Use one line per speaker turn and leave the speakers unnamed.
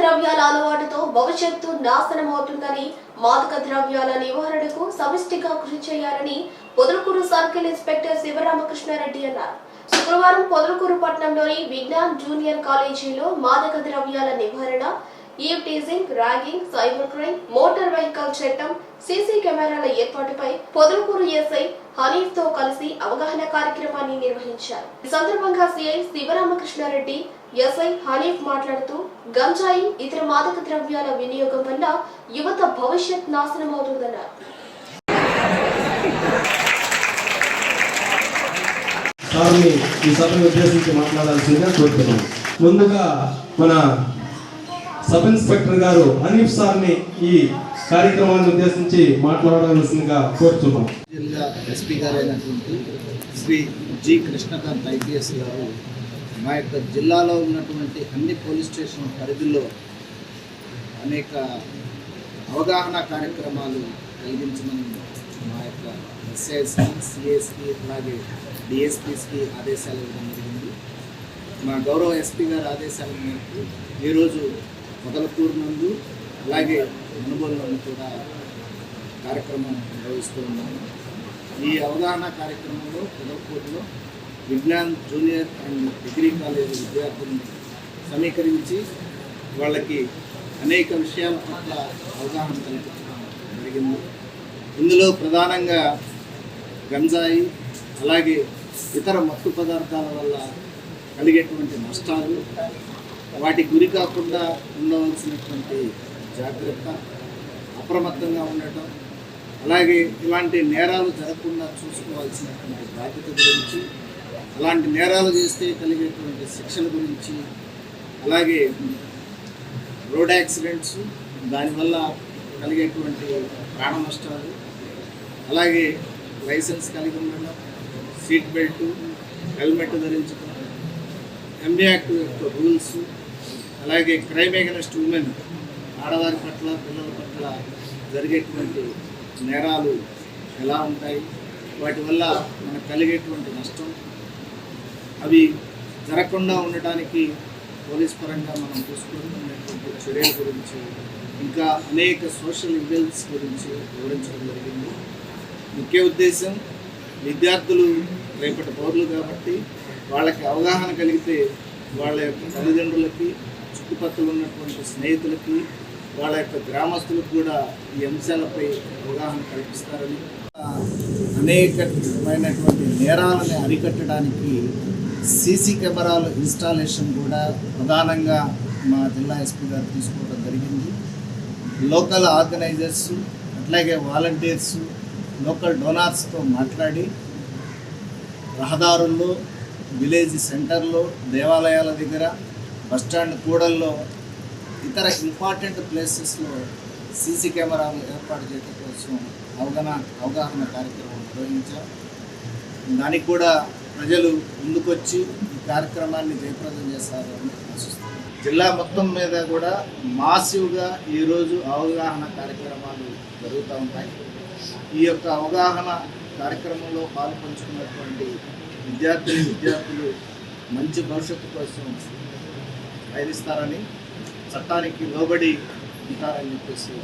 ద్రవ్యాల అలవాటుతో భవిష్యత్తు నాశనం అవుతుందని మాదక ద్రవ్యాల నివారణకు సమిష్టిగా కృషి చేయాలని పొదలకూరు సర్కిల్ ఇన్స్పెక్టర్ శివరామకృష్ణారెడ్డి అన్నారు. శుక్రవారం పొదలకూరు పట్టణంలోని విజ్ఞాన్ జూనియర్ కాలేజీలో మాదక ద్రవ్యాల నివారణ eve teasing ragging cyber crime motor vehicle చట్టం సీసీ కెమెరాల ఏర్పాటుపై పొదలకూరు ఎస్ఐ హనీఫ్తో కలిసి అవగాహన కార్యక్రమాన్ని నిర్వహించారు. ఈ సందర్భంగా సిఐ శివరామకృష్ణారెడ్డి ఎస్ఐ హనీఫ్ మాట్లాడుతూ గంజాయి ఇతర మాదక ద్రవ్యాల వినియోగం వల్ల యువత భవిష్యత్ నాశనం అవుతుందన్నారు
ఈ సభను ఉద్దేశించి మాట్లాడాల్సిందిగా కోరుతున్నాం ముందుగా మన సబ్ ఇన్స్పెక్టర్ గారు హనీఫ్ సార్ని ఈ కార్యక్రమాన్ని ఉద్దేశించి మాట్లాడాల్సిందిగా కోరుతున్నాం.
జిల్లా ఎస్పీ గారైనటువంటి శ్రీ జి కృష్ణకాంత్ ఐపీఎస్ గారు మా యొక్క జిల్లాలో ఉన్నటువంటి అన్ని పోలీస్ స్టేషన్ పరిధిలో అనేక అవగాహన కార్యక్రమాలు కలిగించమని మా యొక్క ఎస్ఐసి సిఎస్కి అలాగే డిఎస్పీస్కి ఆదేశాలు ఇవ్వడం జరిగింది. మా గౌరవ ఎస్పీ గారి ఆదేశాల మేరకు ఈరోజు మొదలకూరు నందు అలాగే మునుగోలు కూడా కార్యక్రమం నిర్వహిస్తూ ఉన్నాము. ఈ అవగాహన కార్యక్రమంలో పుదర్పూర్లో Vignan junior and degree college విద్యార్థులను సమీకరించి వాళ్ళకి అనేక విషయాల పట్ల అవగాహన కల్పించడం జరిగింది. ఇందులో ప్రధానంగా గంజాయి అలాగే ఇతర మత్తు పదార్థాల వల్ల కలిగేటువంటి నష్టాలు వాటి గురి కాకుండా ఉండవలసినటువంటి జాగ్రత్త అప్రమత్తంగా ఉండటం అలాగే ఇలాంటి నేరాలు జరగకుండా చూసుకోవాల్సినటువంటి బాధ్యత గురించి అలాంటి నేరాలు చేస్తే కలిగేటువంటి శిక్షణ గురించి అలాగే రోడ్ యాక్సిడెంట్స్ దానివల్ల కలిగేటువంటి ప్రాణ నష్టాలు అలాగే లైసెన్స్ కలిగి ఉండడం సీట్ బెల్ట్ హెల్మెట్ ధరించడం ఎంబీ యాక్ట్ యొక్క రూల్స్ అలాగే క్రైమ్ ఎగనెస్ట్ ఉమెన్ ఆడవారి పట్ల పిల్లల పట్ల జరిగేటువంటి నేరాలు ఎలా ఉంటాయి? వాటి వల్ల మనకు కలిగేటువంటి నష్టం అవి జరగకుండా ఉండటానికి పోలీస్ పరంగా మనం చూసుకున్నటువంటి చర్యల గురించి ఇంకా అనేక సోషల్ ఈవెంట్స్ గురించి వివరించడం జరిగింది. ముఖ్య ఉద్దేశం విద్యార్థులు రేపటి పౌరులు కాబట్టి వాళ్ళకి అవగాహన కలిగితే వాళ్ళ యొక్క తల్లిదండ్రులకి చుట్టుపక్కల ఉన్నటువంటి స్నేహితులకి వాళ్ళ యొక్క గ్రామస్తులకు కూడా ఈ అంశాలపై అవగాహన కల్పిస్తారని అనేకమైనటువంటి నేరాలని అరికట్టడానికి సీసీ కెమెరాల ఇన్స్టాలేషన్ కూడా ప్రధానంగా మా జిల్లా ఎస్పీ గారు తీసుకోవడం జరిగింది. లోకల్ ఆర్గనైజర్స్ అట్లాగే వాలంటీర్స్ లోకల్ డోనార్స్తో మాట్లాడి రహదారుల్లో విలేజ్ సెంటర్లో దేవాలయాల దగ్గర బస్టాండ్ కూడల్లో ఇతర ఇంపార్టెంట్ ప్లేసెస్లో సీసీ కెమెరాలు ఏర్పాటు చేయడం కోసం అవగాహన అవగాహన కార్యక్రమం నిర్వహించాం దానికి కూడా ప్రజలు ముందుకొచ్చి ఈ కార్యక్రమాన్ని జయప్రదం చేస్తారని ఆశిస్తున్నాను జిల్లా మొత్తం మీద కూడా మాసివ్గా ఈరోజు అవగాహన కార్యక్రమాలు జరుగుతూ ఉంటాయి. ఈ యొక్క అవగాహన కార్యక్రమంలో పాల్పంచుకున్నటువంటి విద్యార్థులు విద్యార్థులు మంచి భవిష్యత్తు కోసం ప్రయత్నిస్తారని చట్టానికి లోబడి ఉంటారని చెప్పేసి